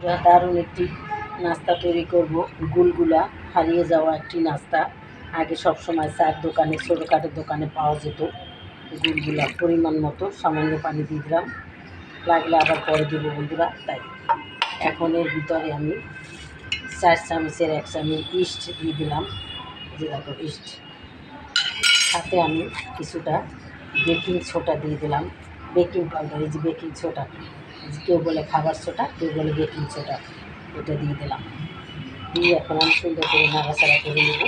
দারুণ একটি নাস্তা তৈরি করব। গুলগুলা হারিয়ে যাওয়া একটি নাস্তা। আগে সব সময় চার দোকানে, ছোটোখাটো দোকানে পাওয়া যেত। গুলগুলা পরিমাণ মতো, সামান্য পানি দিয়ে দিলাম। লাগলে আবার পরে দেবো বন্ধুরা, তাই। এখন এর ভিতরে আমি চার চামচের এক চামচ ইস্ট দিয়ে দিলাম। দেখো ইস্ট। সাথে আমি কিছুটা বেকিং ছোটা দিয়ে দিলাম। বেকিং পাউডার, এই যে বেকিং সোডা। কেউ বলে খাবার সোডা, কেউ বলে বেকিং সোডা। এটা দিয়ে দিলাম। দিয়ে এখন আমি সুন্দর করে নাড়াচাড়া করে নেব।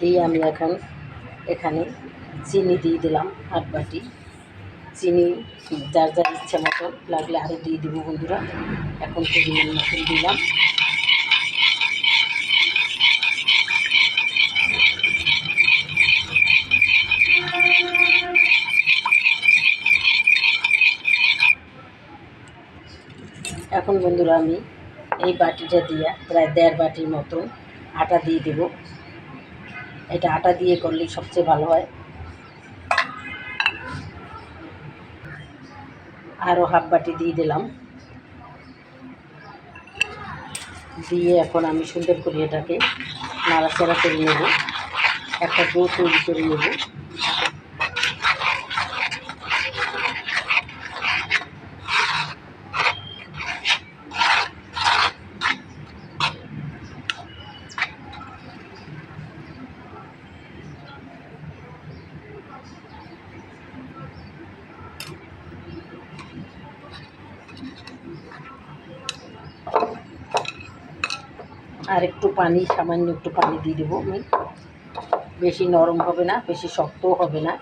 দিয়ে আমি এখন এখানে চিনি দিয়ে দিলাম আট বাটি। চিনি, যার যার ইচ্ছা মতন লাগলে আরও দিয়ে দেবো বন্ধুরা। এখন পরিমাণ মতন দিলাম। এখন বন্ধুরা আমি এই বাটিটা দিয়ে, প্রায় দেড় বাটির মতন আটা দিয়ে দেব। এটা আটা দিয়ে করলে সবচেয়ে ভালো হয়। আরও হাফ বাটি দিয়ে দিলাম। দিয়ে এখন আমি সুন্দর করে এটাকে নাড়াচাড়া করে নেব। একটা ডো তৈরি করে নেব। আর একটু পানি, সামান্য একটু পানি দিয়ে দেবো আমি। বেশি নরম হবে না, বেশি শক্তও হবে না।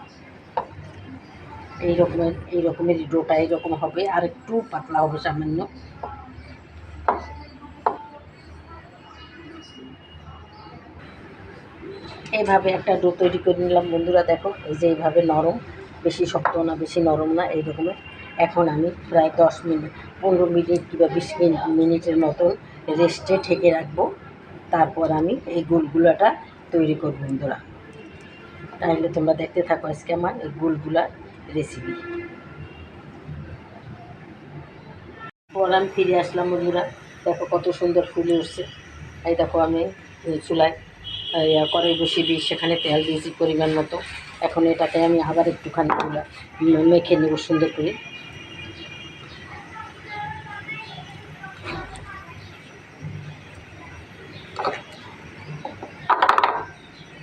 এই রকমের এই রকমের ডোটা এইরকম হবে, আর একটু পাতলা হবে সামান্য। এইভাবে একটা ডো তৈরি করে নিলাম বন্ধুরা, দেখো, এই যে এইভাবে নরম, বেশি শক্ত না, বেশি নরম না এই রকমের এখন আমি প্রায় দশ মিনিট, পনেরো মিনিট কিংবা বিশ মিনিট মিনিটের মতন রেস্টে ঠেকে রাখব। তারপর আমি এই গুলগুলাটা তৈরি করব বন্ধুরা। তাহলে তোমরা দেখতে থাকো আজকে আমার এই গুলগুলার রেসিপি পর আমি ফিরে আসলাম বন্ধুরা। দেখো কত সুন্দর ফুলে উঠছে। এই দেখো আমি চুলায় কড়াই বসিয়ে দিয়ে সেখানে তেল দিয়েছি পরিমাণ মতো। এখন এটাতে আমি আবার একটুখানি মেখে নেব সুন্দর করে।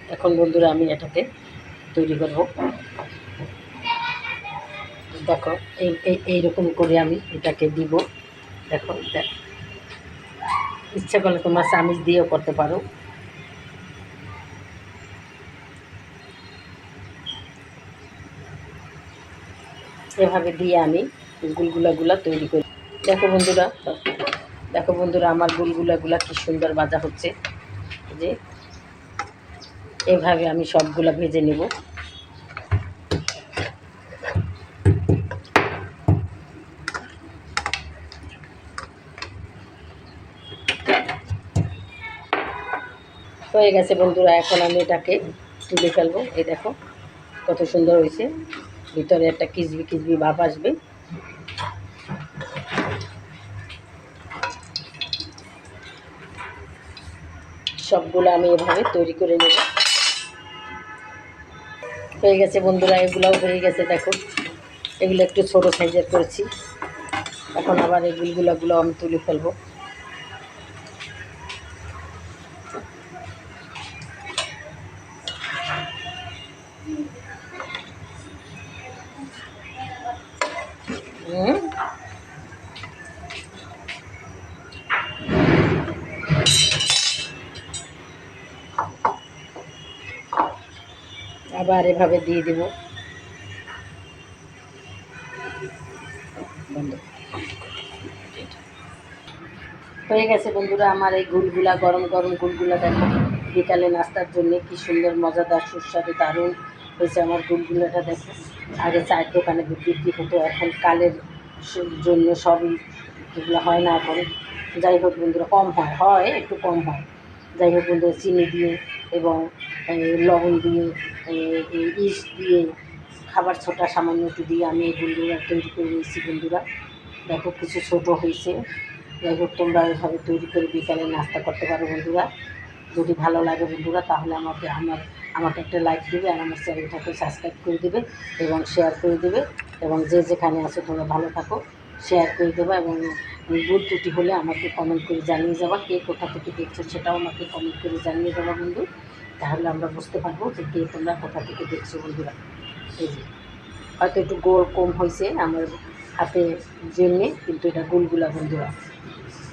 এখন বন্ধুরা আমি এটাকে তৈরি করব। দেখো, এই, এই- এইরকম করে আমি এটাকে দিব। দেখো ইচ্ছা করলে তোমার চামিচ দিয়েও করতে পারো। এভাবে দিয়ে আমি গুলগুলাগুলা তৈরি করি। দেখো বন্ধুরা দেখো বন্ধুরা, আমার গুলগুলাগুলা কি সুন্দর বাজা হচ্ছে। যে এভাবে আমি সবগুলো ভেজে নেব। হয়ে গেছে বন্ধুরা, এখন আমি এটাকে তুলে ফেলব। এই দেখো, কত সুন্দর হয়েছে। ভিতরে একটা কিচবি কিচবি ভাব আসবে। সবগুলো আমি এভাবে তৈরি করে নেব। হয়ে গেছে বন্ধুরা, এগুলাও হয়ে গেছে, দেখো। এগুলো একটু ছোটো সাইজের করেছি। এখন আবার এই আমি তুলে ফেলব। আবার এভাবে দিয়ে দেব। হয়ে গেছে বন্ধুরা আমার এই গুলগুলা, গরম গরম গুলগুলা দেখো। বিকালে নাস্তার জন্য কি সুন্দর, মজাদার, সুস্বাদু, দারুণ হয়েছে আমার গুলগুলাটা দেখো। আগে চায়ের দোকানে বিক্রি হতো, এখন কালের জন্য সবই এগুলো হয় না এখন। যাই হোক বন্ধুরা, কম হয় হয়, একটু কম হয়। যাই হোক বন্ধুরা, চিনি দিয়ে এবং লবণ দিয়ে এই, দিয়ে খাবার ছোটা সামান্য একটু দিয়ে আমি এই বন্ধুরা তৈরি করে নিয়েছি বন্ধুরা। দেখো কিছু ছোটো হয়েছে। যাই হোক তোমরা এভাবে তৈরি করে বিকালে নাস্তা করতে পারো বন্ধুরা। যদি ভালো লাগে বন্ধুরা তাহলে আমাকে আমার আমাকে একটা লাইক দেবে আর আমার চ্যানেলটাকে সাবস্ক্রাইব করে দেবে এবং শেয়ার করে দেবে এবং যে যেখানে আছো তোমরা ভালো থাকো শেয়ার করে দেবে এবং ভুল ত্রুটি হলে আমাকে কমেন্ট করে জানিয়ে যাবা কে কোথা থেকে দেখছ সেটাও আমাকে কমেন্ট করে জানিয়ে দেবা বন্ধু। তাহলে আমরা বুঝতে পারব যে কে তোমরা কোথা থেকে দেখছ বন্ধুরা। এই যে, হয়তো একটু গোল কম হয়েছে আমার হাতে জন্যে কিন্তু এটা গোলগুলা বন্ধুরা।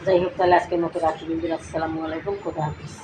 যাই হোক, তাহলে আজকের মতো রাখি বন্ধুরা। আসসালামু আলাইকুম কোথা হাফিজ।